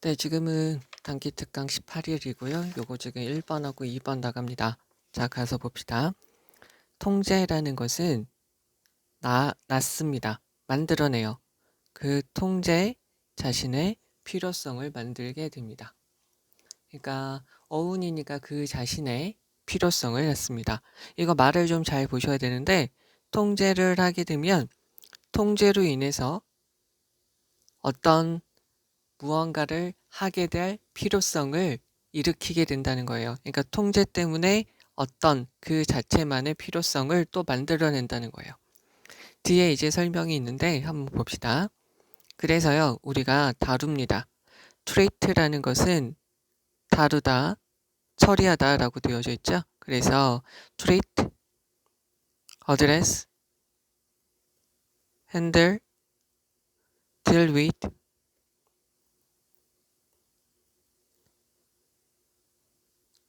네, 지금은 단기 특강 18일이고요. 요거 지금 1번하고 2번 나갑니다. 자, 가서 봅시다. 통제라는 것은 나, 낳습니다. 만들어내요. 그 통제 자신의 필요성을 만들게 됩니다. 그러니까 어운이니까 그 자신의 필요성을 낳습니다. 이거 말을 좀 잘 보셔야 되는데 통제를 하게 되면 통제로 인해서 어떤 무언가를 하게 될 필요성을 일으키게 된다는 거예요. 그러니까 통제 때문에 어떤 그 자체만의 필요성을 또 만들어낸다는 거예요. 뒤에 이제 설명이 있는데 한번 봅시다. 그래서요, 우리가 다룹니다. 트레이트라는 것은 다루다, 처리하다 라고 되어져 있죠. 그래서 treat, address, handle,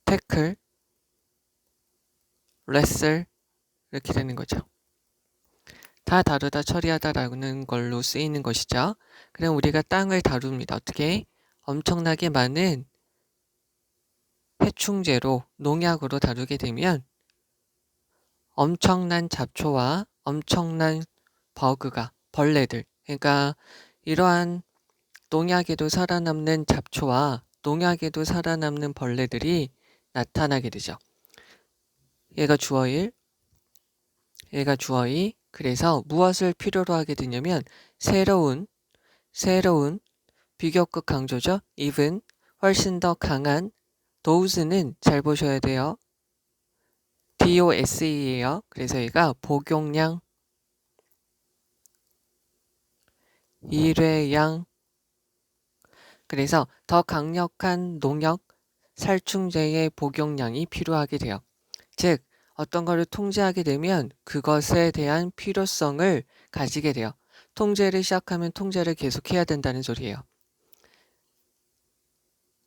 tackle, wrestle 이렇게 되는 거죠. 다 다루다 처리하다라는 걸로 쓰이는 것이죠. 그럼 우리가 땅을 다룹니다. 어떻게? 엄청나게 많은 해충제로 농약으로 다루게 되면 엄청난 잡초와 엄청난 버그가 벌레들 그러니까 이러한 농약에도 살아남는 잡초와 농약에도 살아남는 벌레들이 나타나게 되죠. 얘가 주어일, 얘가 주어이. 그래서 무엇을 필요로 하게 되냐면 새로운, 새로운 비교급 강조죠. even 훨씬 더 강한 those는 잘 보셔야 돼요. DOSE예요. 그래서 얘가 복용량, 일회양. 그래서 더 강력한 농약, 살충제의 복용량이 필요하게 돼요. 즉, 어떤 것을 통제하게 되면 그것에 대한 필요성을 가지게 돼요. 통제를 시작하면 통제를 계속해야 된다는 소리예요.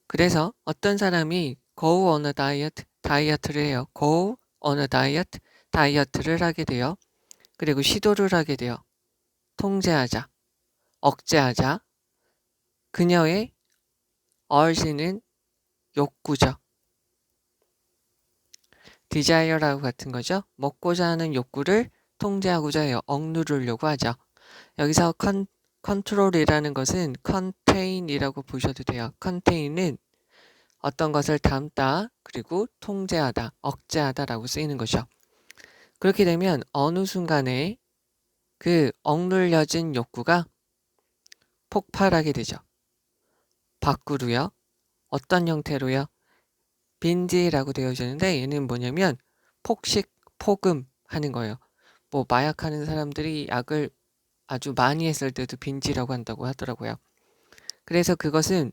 그래서 어떤 사람이 go on a diet, 다이어트를 해요. go on a diet, 다이어트를 하게 돼요. 그리고 시도를 하게 돼요. 통제하자, 억제하자. 그녀의 urge는 욕구죠. desire라고 같은 거죠. 먹고자 하는 욕구를 통제하고자 해요. 억누르려고 하죠. 여기서 컨, 컨트롤이라는 것은 contain이라고 보셔도 돼요. contain은 어떤 것을 담다 그리고 통제하다, 억제하다라고 쓰이는 거죠. 그렇게 되면 어느 순간에 그 억눌려진 욕구가 폭발하게 되죠. 밖으로요. 어떤 형태로요? 빈지라고 되어지는데 얘는 뭐냐면 폭식, 폭음 하는 거예요. 뭐 마약하는 사람들이 약을 아주 많이 했을 때도 빈지라고 한다고 하더라고요. 그래서 그것은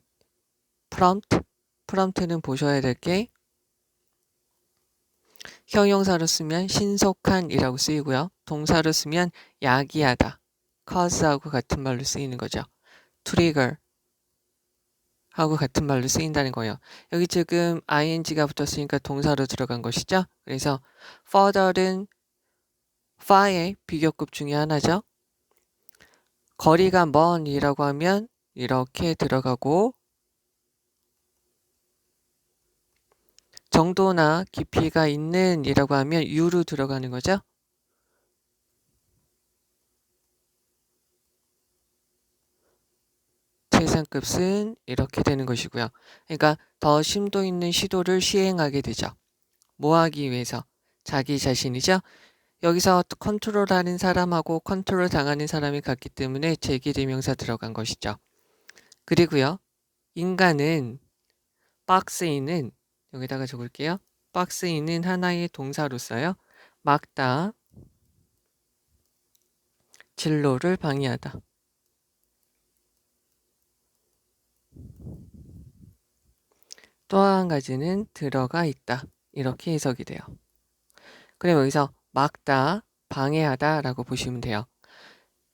프롬프트, 프롬프트는 보셔야 될 게 형용사로 쓰면 신속한이라고 쓰이고요. 동사로 쓰면 야기하다, cause하고 같은 말로 쓰이는 거죠. trigger, 하고 같은 말로 쓰인다는 거예요. 여기 지금 ing가 붙었으니까 동사로 들어간 것이죠. 그래서 further는 far의 비교급 중에 하나죠. 거리가 먼이라고 하면 이렇게 들어가고 정도나 깊이가 있는 이라고 하면 유로 들어가는 거죠. 최상급은 이렇게 되는 것이고요. 그러니까 더 심도 있는 시도를 시행하게 되죠. 뭐 하기 위해서? 자기 자신이죠. 여기서 컨트롤하는 사람하고 컨트롤 당하는 사람이 같기 때문에 제기대명사 들어간 것이죠. 그리고요. 인간은 박스인은 여기다가 적을게요. 박스인은 하나의 동사로서요. 막다, 진로를 방해하다. 또 한 가지는 들어가 있다. 이렇게 해석이 돼요. 그럼 여기서 막다, 방해하다 라고 보시면 돼요.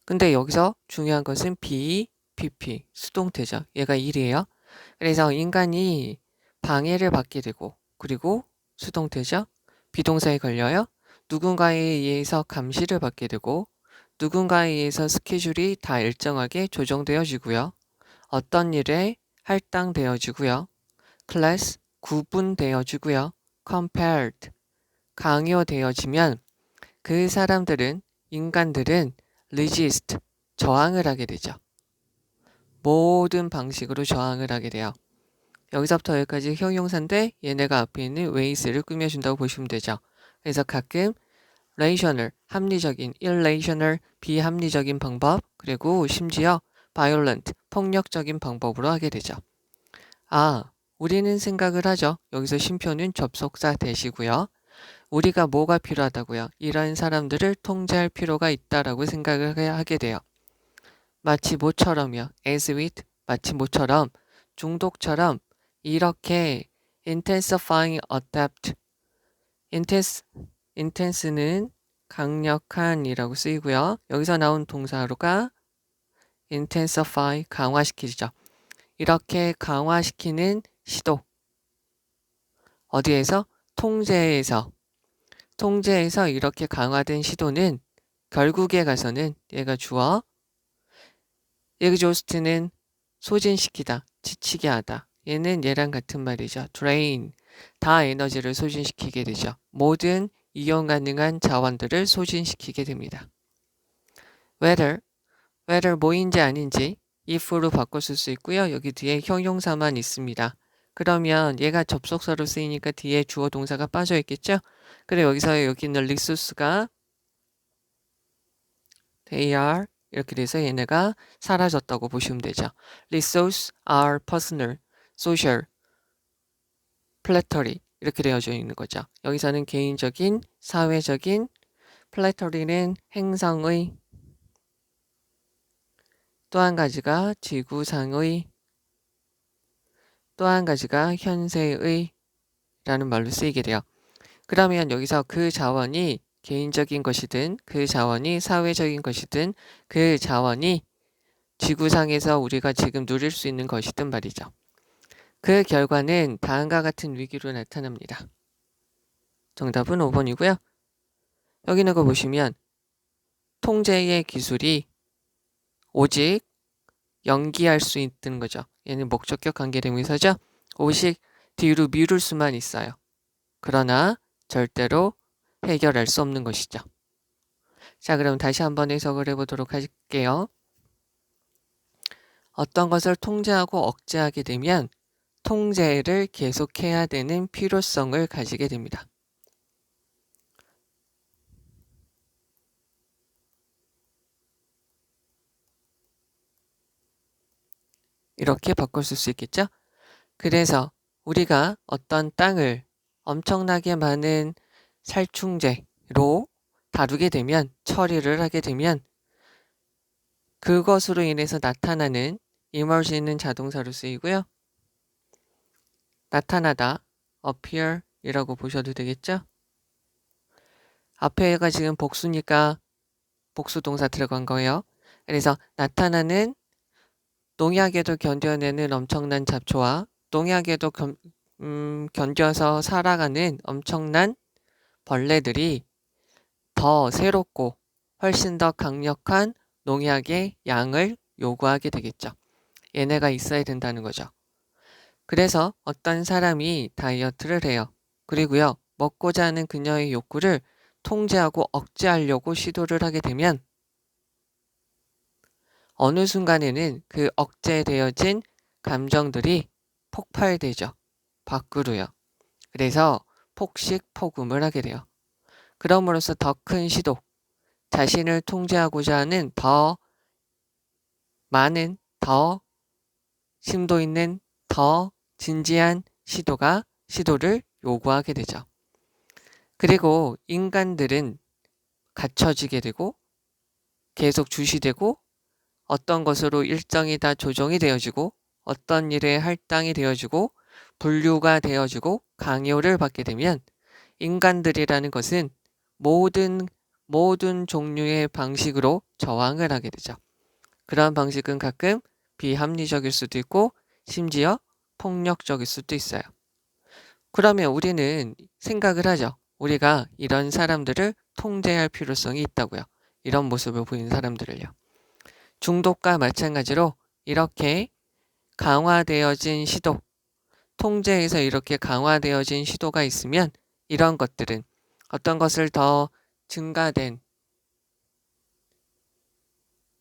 근데 여기서 중요한 것은 B, PP, 수동태죠. 얘가 1이에요. 그래서 인간이 방해를 받게 되고 그리고 수동태죠. 비동사에 걸려요. 누군가에 의해서 감시를 받게 되고 누군가에 의해서 스케줄이 다 일정하게 조정되어지고요. 어떤 일에 할당되어지고요. Class 구분되어지고요. compared 강요되어지면 그 사람들은 인간들은 resist 저항을 하게 되죠. 모든 방식으로 저항을 하게 돼요. 여기서부터 여기까지 형용사인데 얘네가 앞에 있는 ways를 꾸며준다고 보시면 되죠. 그래서 가끔 rational, 합리적인, irrational, 비합리적인 방법, 그리고 심지어 violent, 폭력적인 방법으로 하게 되죠. 아, 우리는 생각을 하죠. 여기서 쉼표는 접속사 대시고요. 우리가 뭐가 필요하다고요? 이런 사람들을 통제할 필요가 있다라고 생각을 하게 돼요. 마치 모처럼요. as with, 마치 모처럼, 중독처럼 이렇게 intensifying adapt, intense, intense는 강력한이라고 쓰이고요. 여기서 나온 동사로가 intensify, 강화시키죠. 이렇게 강화시키는 시도. 어디에서? 통제에서. 통제에서 이렇게 강화된 시도는 결국에 가서는 얘가 주어, 에그조스트는 소진시키다, 지치게 하다. 얘는 얘랑 같은 말이죠. drain, 다 에너지를 소진시키게 되죠. 모든 이용 가능한 자원들을 소진시키게 됩니다. whether, whether 뭐인지 아닌지 if로 바꿨을 수 있고요. 여기 뒤에 형용사만 있습니다. 그러면 얘가 접속사로 쓰이니까 뒤에 주어 동사가 빠져 있겠죠? 그래 여기서 여기 있는 리소스가 they are 이렇게 돼서 얘네가 사라졌다고 보시면 되죠. Resource are personal, social, planetary 이렇게 되어져 있는 거죠. 여기서는 개인적인, 사회적인, planetary는 행성의 또 한 가지가 지구상의 또 한 가지가 현세의 라는 말로 쓰이게 돼요. 그러면 여기서 그 자원이 개인적인 것이든 그 자원이 사회적인 것이든 그 자원이 지구상에서 우리가 지금 누릴 수 있는 것이든 말이죠. 그 결과는 다음과 같은 위기로 나타납니다. 정답은 5번이고요. 여기 있는 거 보시면 통제의 기술이 오직 연기할 수 있는 거죠. 얘는 목적격 관계대명사죠. 오직 뒤로 미룰 수만 있어요. 그러나 절대로 해결할 수 없는 것이죠. 자, 그럼 다시 한번 해석을 해보도록 할게요. 어떤 것을 통제하고 억제하게 되면 통제를 계속해야 되는 필요성을 가지게 됩니다. 이렇게 바꿨을 수 있겠죠? 그래서 우리가 어떤 땅을 엄청나게 많은 살충제로 다루게 되면 처리를 하게 되면 그것으로 인해서 나타나는 emerge는 자동사로 쓰이고요. 나타나다 appear 이라고 보셔도 되겠죠? 앞에가 지금 복수니까 복수 동사 들어간 거예요. 그래서 나타나는 농약에도 견뎌내는 엄청난 잡초와 농약에도 견, 음, 견뎌서 살아가는 엄청난 벌레들이 더 새롭고 훨씬 더 강력한 농약의 양을 요구하게 되겠죠. 얘네가 있어야 된다는 거죠. 그래서 어떤 사람이 다이어트를 해요. 그리고요, 먹고자 하는 그녀의 욕구를 통제하고 억제하려고 시도를 하게 되면 어느 순간에는 그 억제되어진 감정들이 폭발되죠. 밖으로요. 그래서 폭식 폭음을 하게 돼요. 그럼으로써 더 큰 시도, 자신을 통제하고자 하는 더 많은, 더 심도 있는, 더 진지한 시도가 시도를 요구하게 되죠. 그리고 인간들은 갖춰지게 되고 계속 주시되고 어떤 것으로 일정이 다 조정이 되어지고 어떤 일에 할당이 되어지고 분류가 되어지고 강요를 받게 되면 인간들이라는 것은 모든 모든 종류의 방식으로 저항을 하게 되죠. 그러한 방식은 가끔 비합리적일 수도 있고 심지어 폭력적일 수도 있어요. 그러면 우리는 생각을 하죠. 우리가 이런 사람들을 통제할 필요성이 있다고요. 이런 모습을 보이는 사람들을요. 중독과 마찬가지로 이렇게 강화되어진 시도, 통제에서 이렇게 강화되어진 시도가 있으면 이런 것들은 어떤 것을 더 증가된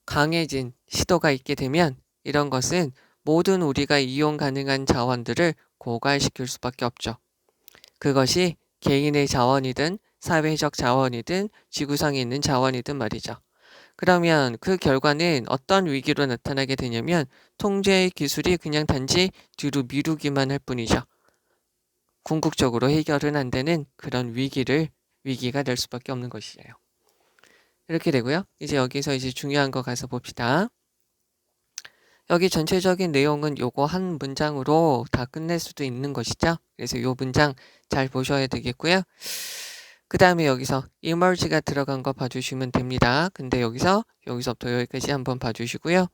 강해진 시도가 있게 되면 이런 것은 모든 우리가 이용 가능한 자원들을 고갈시킬 수밖에 없죠. 그것이 개인의 자원이든 사회적 자원이든 지구상에 있는 자원이든 말이죠. 그러면 그 결과는 어떤 위기로 나타나게 되냐면 통제의 기술이 그냥 단지 뒤로 미루기만 할 뿐이죠. 궁극적으로 해결은 안 되는 그런 위기를 위기가 될 수밖에 없는 것이에요. 이렇게 되고요. 이제 여기서 이제 중요한 거 가서 봅시다. 여기 전체적인 내용은 요거 한 문장으로 다 끝낼 수도 있는 것이죠. 그래서 요 문장 잘 보셔야 되겠고요. 그 다음에 여기서 emerge가 들어간 거 봐주시면 됩니다. 근데 여기서 여기서부터 여기까지 한번 봐주시고요.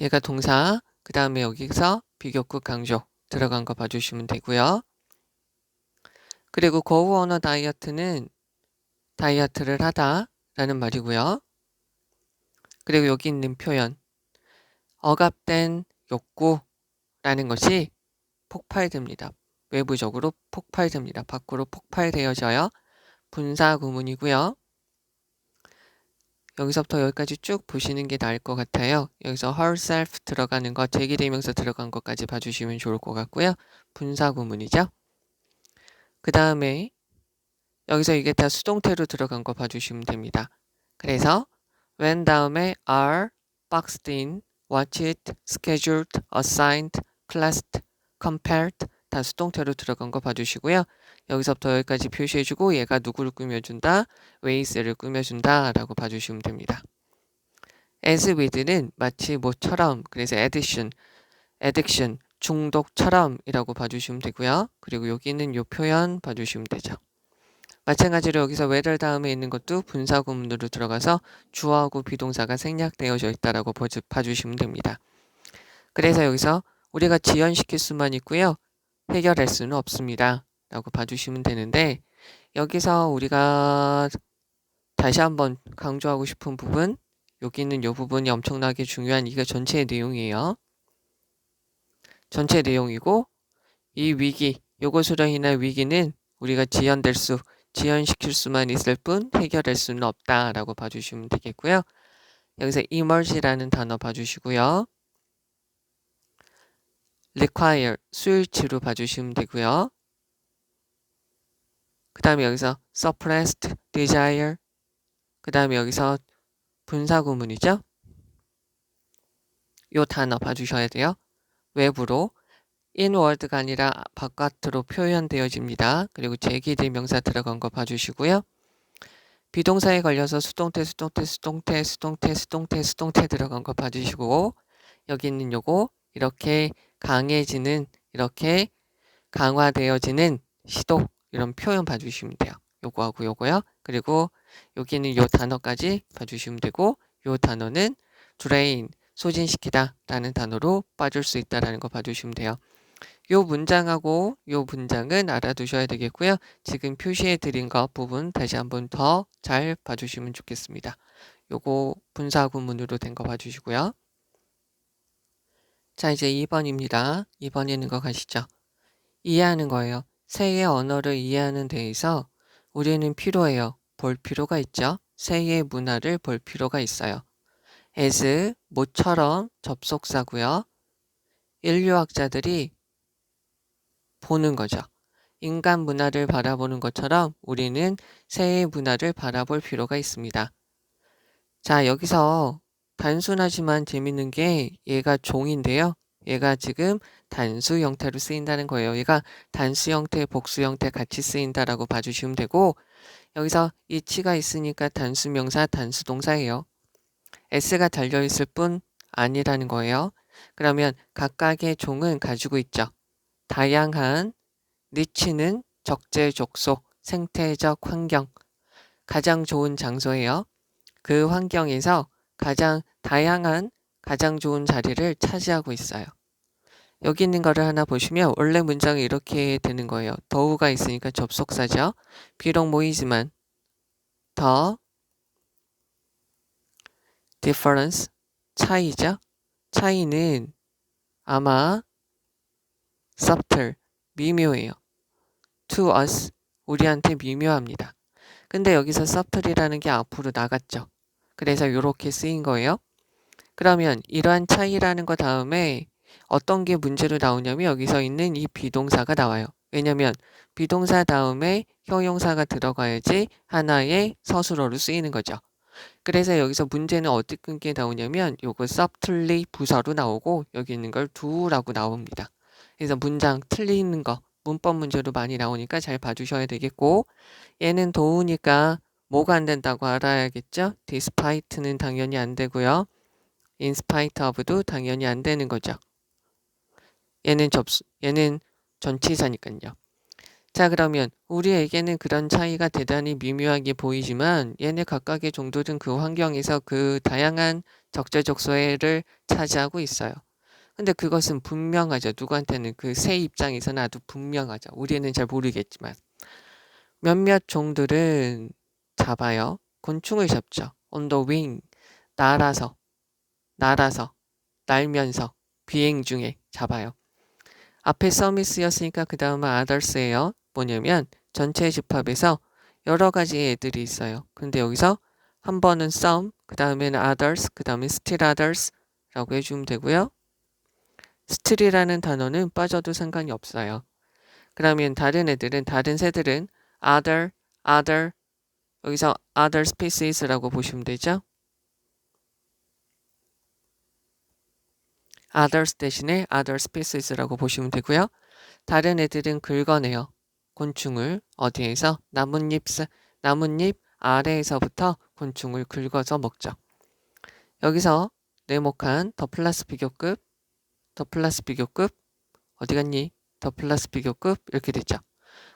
얘가 동사, 그 다음에 여기서 비교급 강조 들어간 거 봐주시면 되고요. 그리고 on a diet는 다이어트를 하다 라는 말이고요. 그리고 여기 있는 표현 억압된 욕구라는 것이 폭발됩니다. 외부적으로 폭발됩니다. 밖으로 폭발되어져요. 분사 구문이고요. 여기서부터 여기까지 쭉 보시는 게 나을 것 같아요. 여기서 herself 들어가는 것, 제기대명사 들어간 것까지 봐주시면 좋을 것 같고요. 분사 구문이죠. 그 다음에 여기서 이게 다 수동태로 들어간 거 봐주시면 됩니다. 그래서 when 다음에 are, boxed in, watched, scheduled, assigned, classed, compared 다 수동태로 들어간 거 봐주시고요. 여기서부터 여기까지 표시해주고 얘가 누구를 꾸며준다, ways를 꾸며준다 라고 봐주시면 됩니다. as with는 마치 뭐처럼 그래서 addition, addiction, 중독처럼 이라고 봐주시면 되고요. 그리고 여기는 요 표현 봐주시면 되죠. 마찬가지로 여기서 whether 다음에 있는 것도 분사 구문으로 들어가서 주어하고 비동사가 생략되어져 있다라고 봐주시면 됩니다. 그래서 여기서 우리가 지연시킬 수만 있고요. 해결할 수는 없습니다. 라고 봐주시면 되는데 여기서 우리가 다시 한번 강조하고 싶은 부분 여기 있는 이 부분이 엄청나게 중요한 이게 전체의 내용이에요. 전체 내용이고 이 위기 요것으로 인한 위기는 우리가 지연될 수 지연시킬 수만 있을 뿐 해결할 수는 없다라고 봐주시면 되겠고요. 여기서 emerge라는 단어 봐주시고요. Require 수일치로 봐주시면 되고요. 그 다음에 여기서 suppressed desire 그 다음에 여기서 분사 구문이죠. 요 단어 봐주셔야 돼요. 외부로 inward가 아니라 바깥으로 표현되어집니다. 그리고 제기대명사 들어간 거 봐주시고요. 비동사에 걸려서 수동태, 수동태, 수동태, 수동태, 수동태, 수동태 들어간 거 봐주시고 여기 있는 요거 이렇게 강해지는 이렇게 강화되어지는 시도 이런 표현 봐주시면 돼요. 요거하고 요거요. 그리고 여기는 요 단어까지 봐주시면 되고 요 단어는 drain 소진시키다 라는 단어로 빠질 수 있다라는 거 봐주시면 돼요. 요 문장하고 요 문장은 알아두셔야 되겠고요. 지금 표시해 드린 것 부분 다시 한번 더 잘 봐주시면 좋겠습니다. 요거 분사 구문으로 된 거 봐주시고요. 자 이제 2번입니다. 2번에 있는 거 가시죠. 이해하는 거예요. 새의 언어를 이해하는 데 있어 우리는 필요해요. 볼 필요가 있죠. 새의 문화를 볼 필요가 있어요. as 모처럼 접속사고요. 인류학자들이 보는 거죠. 인간 문화를 바라보는 것처럼 우리는 새의 문화를 바라볼 필요가 있습니다. 자, 여기서 단순하지만 재밌는 게 얘가 종인데요. 얘가 지금 단수 형태로 쓰인다는 거예요. 얘가 단수 형태, 복수 형태 같이 쓰인다라고 봐주시면 되고 여기서 이 치가 있으니까 단수 명사, 단수 동사예요. s가 달려있을 뿐 아니라는 거예요. 그러면 각각의 종은 가지고 있죠. 다양한 니치는 적재적소, 생태적 환경, 가장 좋은 장소예요. 그 환경에서 가장 다양한 가장 좋은 자리를 차지하고 있어요. 여기 있는 거를 하나 보시면 원래 문장이 이렇게 되는 거예요. 더우가 있으니까 접속사죠. 비록 모이지만 더 difference 차이죠. 차이는 아마 subtle, 미묘해요. to us, 우리한테 미묘합니다. 근데 여기서 subtle이라는 게 앞으로 나갔죠. 그래서 이렇게 쓰인 거예요. 그러면 이러한 차이라는 거 다음에 어떤 게 문제로 나오냐면 여기서 있는 이 비동사가 나와요. 왜냐면 비동사 다음에 형용사가 들어가야지 하나의 서술어로 쓰이는 거죠. 그래서 여기서 문제는 어떻게 나오냐면 요거 subtly 부사로 나오고 여기 있는 걸 do라고 나옵니다. 그래서 문장 틀리는 거 문법 문제로 많이 나오니까 잘 봐주셔야 되겠고 얘는 도우니까 뭐가 안 된다고 알아야겠죠? despite는 당연히 안 되고요. in spite of도 당연히 안 되는 거죠. 얘는 접수, 얘는 전치사니까요. 자 그러면 우리에게는 그런 차이가 대단히 미묘하게 보이지만 얘네 각각의 종들은 그 환경에서 그 다양한 적재적소를 차지하고 있어요. 근데 그것은 분명하죠. 누구한테는 그 새 입장에서는 아주 분명하죠. 우리는 잘 모르겠지만 몇몇 종들은 잡아요. 곤충을 잡죠. on the wing 날아서 날아서 날면서 비행 중에 잡아요. 앞에 서미스였으니까 그 다음은 others예요. 뭐냐면 전체 집합에서 여러 가지 애들이 있어요. 근데 여기서 한 번은 some, 그 다음에는 others, 그 다음에 still others 라고 해주면 되고요. still이라는 단어는 빠져도 상관이 없어요. 그러면 다른 애들은, 다른 새들은 other, other, 여기서 other species라고 보시면 되죠. others 대신에 other species라고 보시면 되고요. 다른 애들은 긁어내요. 곤충을 어디에서 나뭇잎 나뭇잎 아래에서부터 곤충을 긁어서 먹죠. 여기서 네모칸 더 플러스 비교급 더 플러스 비교급 어디 갔니? 더 플러스 비교급 이렇게 됐죠.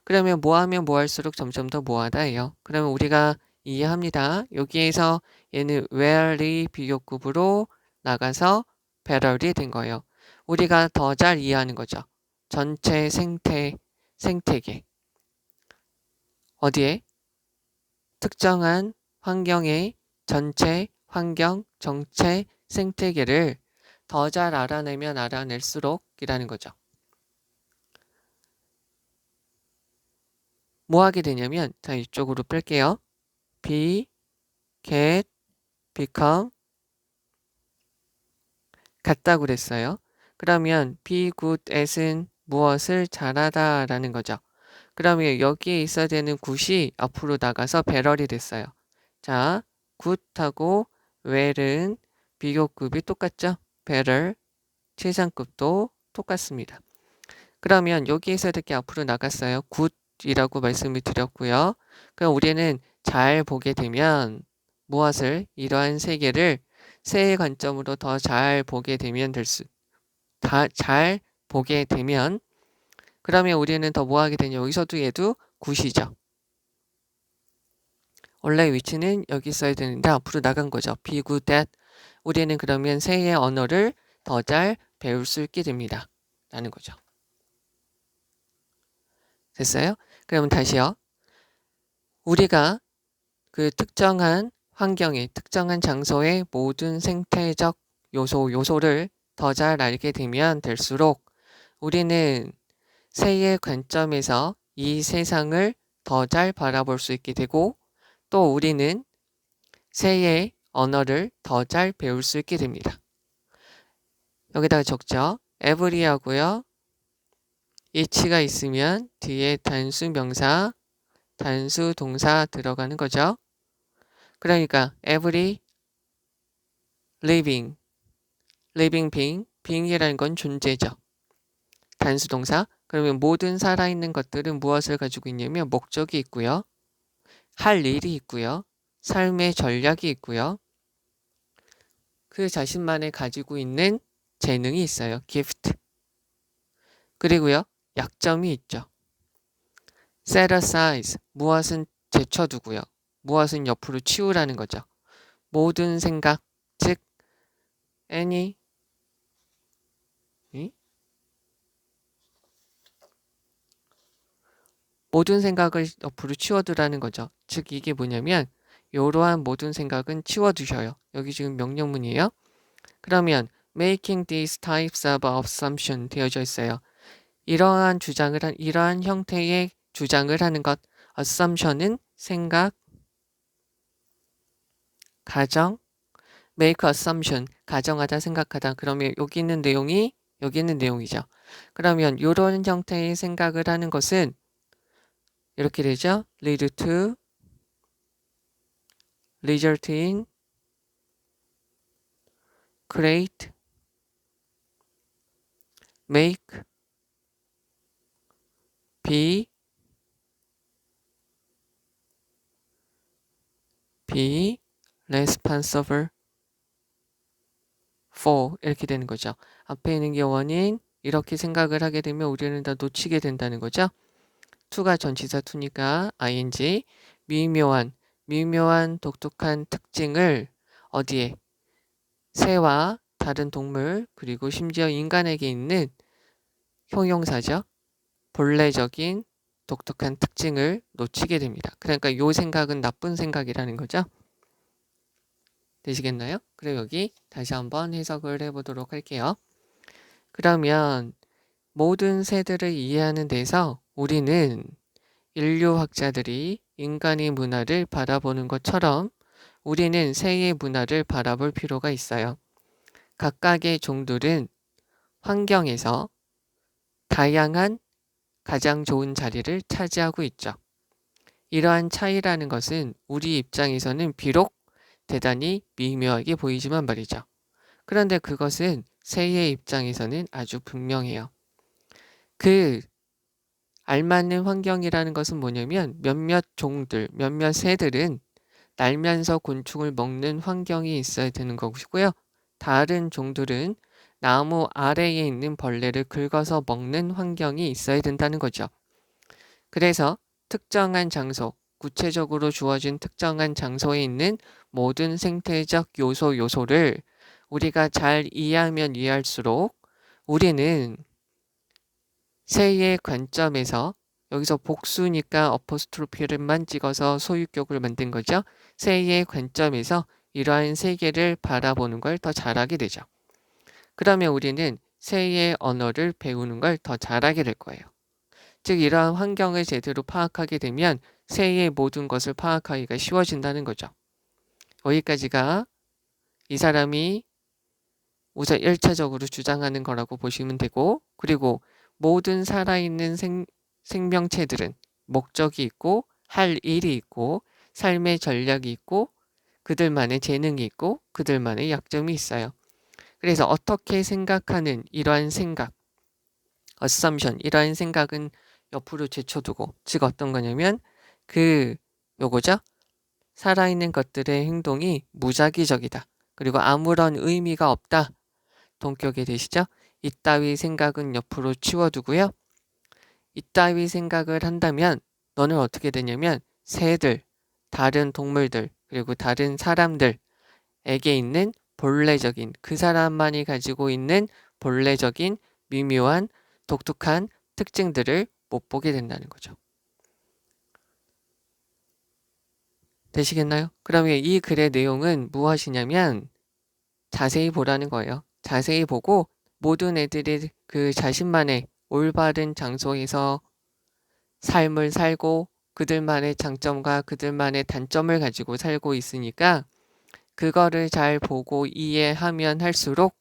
그러면 뭐하면 뭐할수록 점점 더 뭐하다예요. 그러면 우리가 이해합니다. 여기에서 얘는 wherely 비교급으로 나가서 배럴이 된 거예요. 우리가 더 잘 이해하는 거죠. 전체 생태, 생태계. 어디에? 특정한 환경의 전체 환경, 정체, 생태계를 더 잘 알아내면 알아낼수록 이라는 거죠. 뭐 하게 되냐면, 자, 이쪽으로 뺄게요. be, get, become, 같다고 그랬어요. 그러면 be good at은 무엇을 잘하다 라는 거죠. 그러면 여기에 있어야 되는 굿이 앞으로 나가서 배럴이 됐어요. 자, 굿하고 well은 비교급이 똑같죠? better, 최상급도 똑같습니다. 그러면 여기에 있어야 될 게 앞으로 나갔어요. 굿 이라고 말씀을 드렸고요. 그럼 우리는 잘 보게 되면 무엇을 이러한 세계를 새의 관점으로 더 잘 보게 되면 될 수, 다 잘 보게 되면 그러면 우리는 더 뭐 하게 되냐 여기서도 얘도 굿이죠. 원래 위치는 여기 있어야 되는데 앞으로 나간 거죠. be good at 우리는 그러면 새의 언어를 더 잘 배울 수 있게 됩니다. 라는 거죠. 됐어요? 그러면 다시요. 우리가 그 특정한 환경의 특정한 장소의 모든 생태적 요소, 요소를 더 잘 알게 되면 될수록 우리는 새의 관점에서 이 세상을 더 잘 바라볼 수 있게 되고 또 우리는 새의 언어를 더 잘 배울 수 있게 됩니다. 여기다가 적죠. every하고요. 이치가 있으면 뒤에 단수 명사, 단수 동사 들어가는 거죠. 그러니까 every living, living being, being이라는 건 존재죠. 단수 동사. 그러면 모든 살아있는 것들은 무엇을 가지고 있냐면 목적이 있고요. 할 일이 있고요. 삶의 전략이 있고요. 그 자신만의 가지고 있는 재능이 있어요. gift. 그리고요. 약점이 있죠. set aside. 무엇은 제쳐두고요. 무엇은 옆으로 치우라는 거죠. 모든 생각, 즉 any 모든 생각을 옆으로 치워두라는 거죠. 즉 이게 뭐냐면 이러한 모든 생각은 치워두셔요. 여기 지금 명령문이에요. 그러면 making these types of assumption 되어져 있어요. 이러한 주장을 한 이러한 형태의 주장을 하는 것 assumption은 생각 가정 make assumption 가정하다 생각하다 그러면 여기 있는 내용이 여기 있는 내용이죠. 그러면 이런 형태의 생각을 하는 것은 이렇게 되죠. lead to result in create make be be responsible for 이렇게 되는 거죠. 앞에 있는 게 원인 이렇게 생각을 하게 되면 우리는 다 놓치게 된다는 거죠. to가 전치사 to니까 ing 미묘한 미묘한 독특한 특징을 어디에 새와 다른 동물 그리고 심지어 인간에게 있는 형용사죠. 본래적인 독특한 특징을 놓치게 됩니다. 그러니까 요 생각은 나쁜 생각이라는 거죠. 되시겠나요? 그럼 여기 다시 한번 해석을 해보도록 할게요. 그러면 모든 새들을 이해하는 데서 우리는 인류학자들이 인간의 문화를 바라보는 것처럼 우리는 새의 문화를 바라볼 필요가 있어요. 각각의 종들은 환경에서 다양한 가장 좋은 자리를 차지하고 있죠. 이러한 차이라는 것은 우리 입장에서는 비록 대단히 미묘하게 보이지만 말이죠. 그런데 그것은 새의 입장에서는 아주 분명해요. 그 알맞는 환경이라는 것은 뭐냐면 몇몇 종들, 몇몇 새들은 날면서 곤충을 먹는 환경이 있어야 되는 것이고요. 다른 종들은 나무 아래에 있는 벌레를 긁어서 먹는 환경이 있어야 된다는 거죠. 그래서 특정한 장소, 구체적으로 주어진 특정한 장소에 있는 모든 생태적 요소 요소를 우리가 잘 이해하면 이해할수록 우리는 새의 관점에서 여기서 복수니까 어퍼스트로피를만 찍어서 소유격을 만든 거죠. 새의 관점에서 이러한 세계를 바라보는 걸 더 잘하게 되죠. 그러면 우리는 새의 언어를 배우는 걸 더 잘하게 될 거예요. 즉 이러한 환경을 제대로 파악하게 되면 새의 모든 것을 파악하기가 쉬워진다는 거죠. 여기까지가 이 사람이 우선 1차적으로 주장하는 거라고 보시면 되고 그리고 모든 살아있는 생, 생명체들은 목적이 있고 할 일이 있고 삶의 전략이 있고 그들만의 재능이 있고 그들만의 약점이 있어요. 그래서 어떻게 생각하는 이러한 생각, assumption, 이러한 생각은 옆으로 제쳐두고 즉 어떤 거냐면 그 요거죠. 살아있는 것들의 행동이 무작위적이다. 그리고 아무런 의미가 없다. 동격이 되시죠? 이따위 생각은 옆으로 치워두고요. 이따위 생각을 한다면 너는 어떻게 되냐면 새들, 다른 동물들, 그리고 다른 사람들에게 있는 본래적인 그 사람만이 가지고 있는 본래적인 미묘한 독특한 특징들을 못 보게 된다는 거죠. 되시겠나요? 그러면 이 글의 내용은 무엇이냐면 자세히 보라는 거예요. 자세히 보고 모든 애들이 그 자신만의 올바른 장소에서 삶을 살고 그들만의 장점과 그들만의 단점을 가지고 살고 있으니까 그거를 잘 보고 이해하면 할수록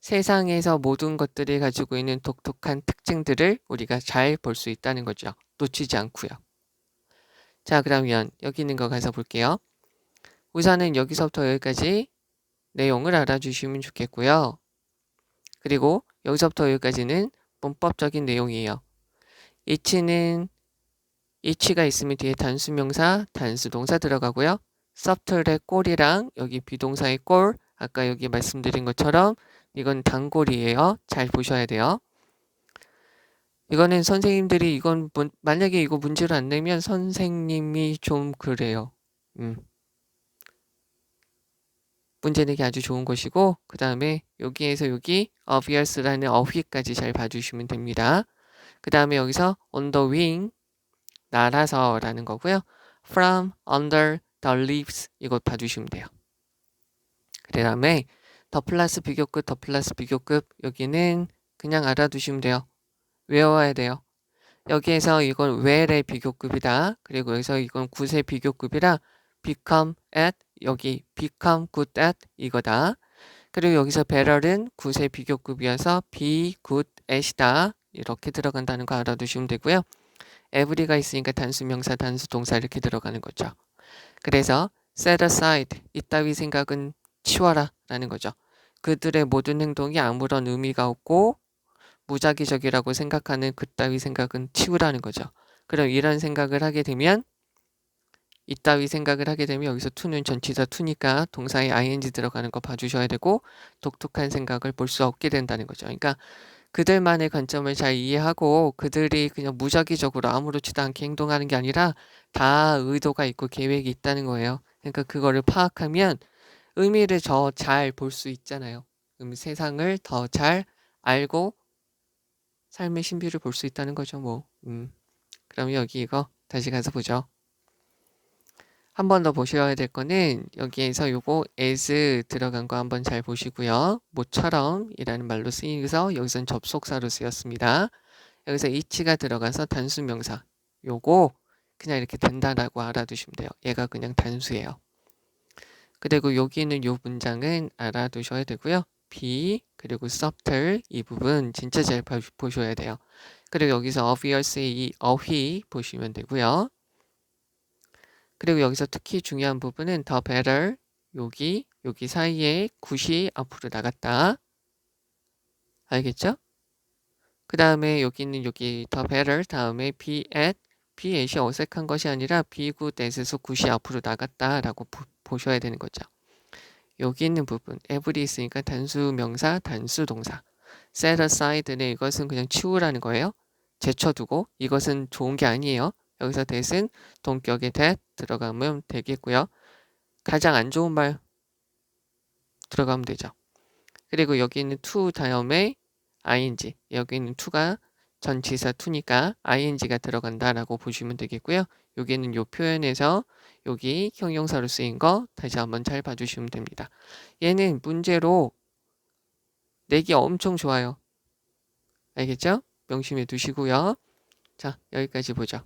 세상에서 모든 것들이 가지고 있는 독특한 특징들을 우리가 잘 볼 수 있다는 거죠. 놓치지 않고요. 자, 그러면 여기 있는 거 가서 볼게요. 우선은 여기서부터 여기까지 내용을 알아주시면 좋겠고요. 그리고 여기서부터 여기까지는 문법적인 내용이에요. 이치는 이치가 있으면 뒤에 단수명사, 단수동사 들어가고요. 서틀의 꼴이랑 여기 비동사의 꼴, 아까 여기 말씀드린 것처럼 이건 단골이에요. 잘 보셔야 돼요. 이거는 선생님들이 이건 만약에 이거 문제를 안 내면 선생님이 좀 그래요. 음. 문제 내기 아주 좋은 것이고 그 다음에 여기에서 여기 obvious라는 어휘까지 잘 봐주시면 됩니다. 그 다음에 여기서 on the wing 날아서라는 거고요. from under the leaves 이것 봐주시면 돼요. 그 다음에 더 플러스 비교급, 더 플러스 비교급 여기는 그냥 알아두시면 돼요. 외워야 돼요. 여기에서 이건 where의 비교급이다. 그리고 여기서 이건 gut의 비교급이라 become at 여기 become good at 이거다. 그리고 여기서 better은 gut의 비교급이어서 be good at이다. 이렇게 들어간다는 거 알아두시면 되고요. every가 있으니까 단수 명사, 단수 동사 이렇게 들어가는 거죠. 그래서 set aside 이따위 생각은 치워라 라는 거죠. 그들의 모든 행동이 아무런 의미가 없고 무작위적이라고 생각하는 그따위 생각은 치우라는 거죠. 그럼 이런 생각을 하게 되면 이따위 생각을 하게 되면 여기서 to는 전치사 to니까 동사에 ing 들어가는 거 봐주셔야 되고 독특한 생각을 볼 수 없게 된다는 거죠. 그러니까 그들만의 관점을 잘 이해하고 그들이 그냥 무작위적으로 아무렇지도 않게 행동하는 게 아니라 다 의도가 있고 계획이 있다는 거예요. 그러니까 그거를 파악하면 의미를 더 잘 볼 수 있잖아요. 그럼 세상을 더 잘 알고 삶의 신비를 볼 수 있다는 거죠, 뭐. 음. 그럼 여기 이거 다시 가서 보죠. 한 번 더 보셔야 될 거는 여기에서 요거 as 들어간 거 한번 잘 보시고요. 모처럼 이라는 말로 쓰이면서 여기선 접속사로 쓰였습니다. 여기서 이치가 들어가서 단수 명사. 요거 그냥 이렇게 된다라고 알아두시면 돼요. 얘가 그냥 단수예요. 그리고 여기 있는 요 문장은 알아두셔야 되고요. be 그리고 subtle 이 부분 진짜 잘 봐- 보셔야 돼요. 그리고 여기서 obviously 이 어휘 보시면 되고요. 그리고 여기서 특히 중요한 부분은 더 better 여기 여기 사이에 굿이 앞으로 나갔다. 알겠죠? 그 다음에 여기 있는 여기 더 better 다음에 be at be at이 어색한 것이 아니라 be good at에서 굿이 앞으로 나갔다라고 보, 보셔야 되는 거죠. 여기 있는 부분 every 있으니까 단수 명사 단수 동사 set aside는 이것은 그냥 치우라는 거예요. 제쳐두고 이것은 좋은 게 아니에요. 여기서 that은 동격의 that 들어가면 되겠고요. 가장 안 좋은 말 들어가면 되죠. 그리고 여기 있는 to 다음에 ing 여기 있는 to가 전치사 to니까 ing가 들어간다라고 보시면 되겠고요. 여기는 요 표현에서 여기 형용사로 쓰인 거 다시 한번 잘 봐주시면 됩니다. 얘는 문제로 내기 엄청 좋아요. 알겠죠? 명심해 두시고요. 자, 여기까지 보죠.